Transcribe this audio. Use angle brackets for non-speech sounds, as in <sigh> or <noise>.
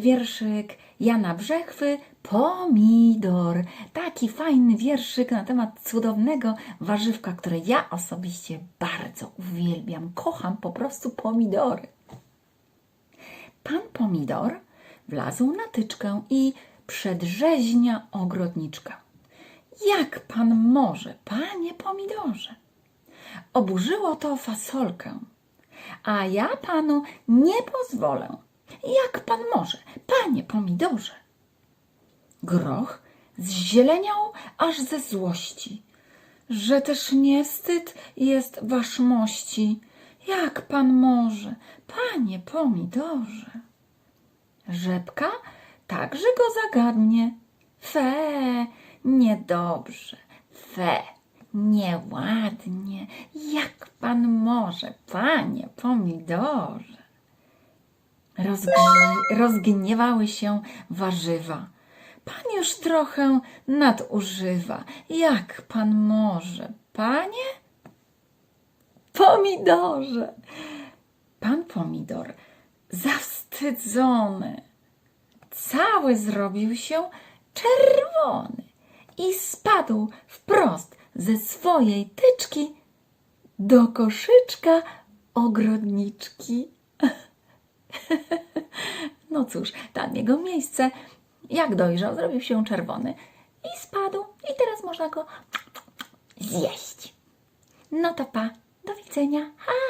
wierszyk Jana Brzechwy Pomidor. Taki fajny wierszyk na temat cudownego warzywka, które ja osobiście bardzo uwielbiam. Kocham po prostu pomidory. Pan Pomidor wlazł na tyczkę i przedrzeźnia ogrodniczka. Jak pan może, panie pomidorze? Oburzyło to fasolkę. A ja panu nie pozwolę. Jak pan może, panie pomidorze? Groch zzieleniał aż ze złości, że też nie wstyd jest wasz mości. Jak pan może, panie pomidorze? Rzepka także go zagadnie. Fe, niedobrze, fe, nieładnie. Jak pan może, panie pomidorze? Rozgnie- rozgniewały się warzywa. Pan już trochę nadużywa. Jak pan może, panie? Pomidorze! Pan pomidor, zawstydzony, cały zrobił się czerwony i spadł wprost ze swojej tyczki do koszyczka ogrodniczki. <laughs> No cóż, tam jego miejsce. Jak dojrzał, zrobił się czerwony i spadł. I teraz można go zjeść. No to pa, do widzenia. Ha!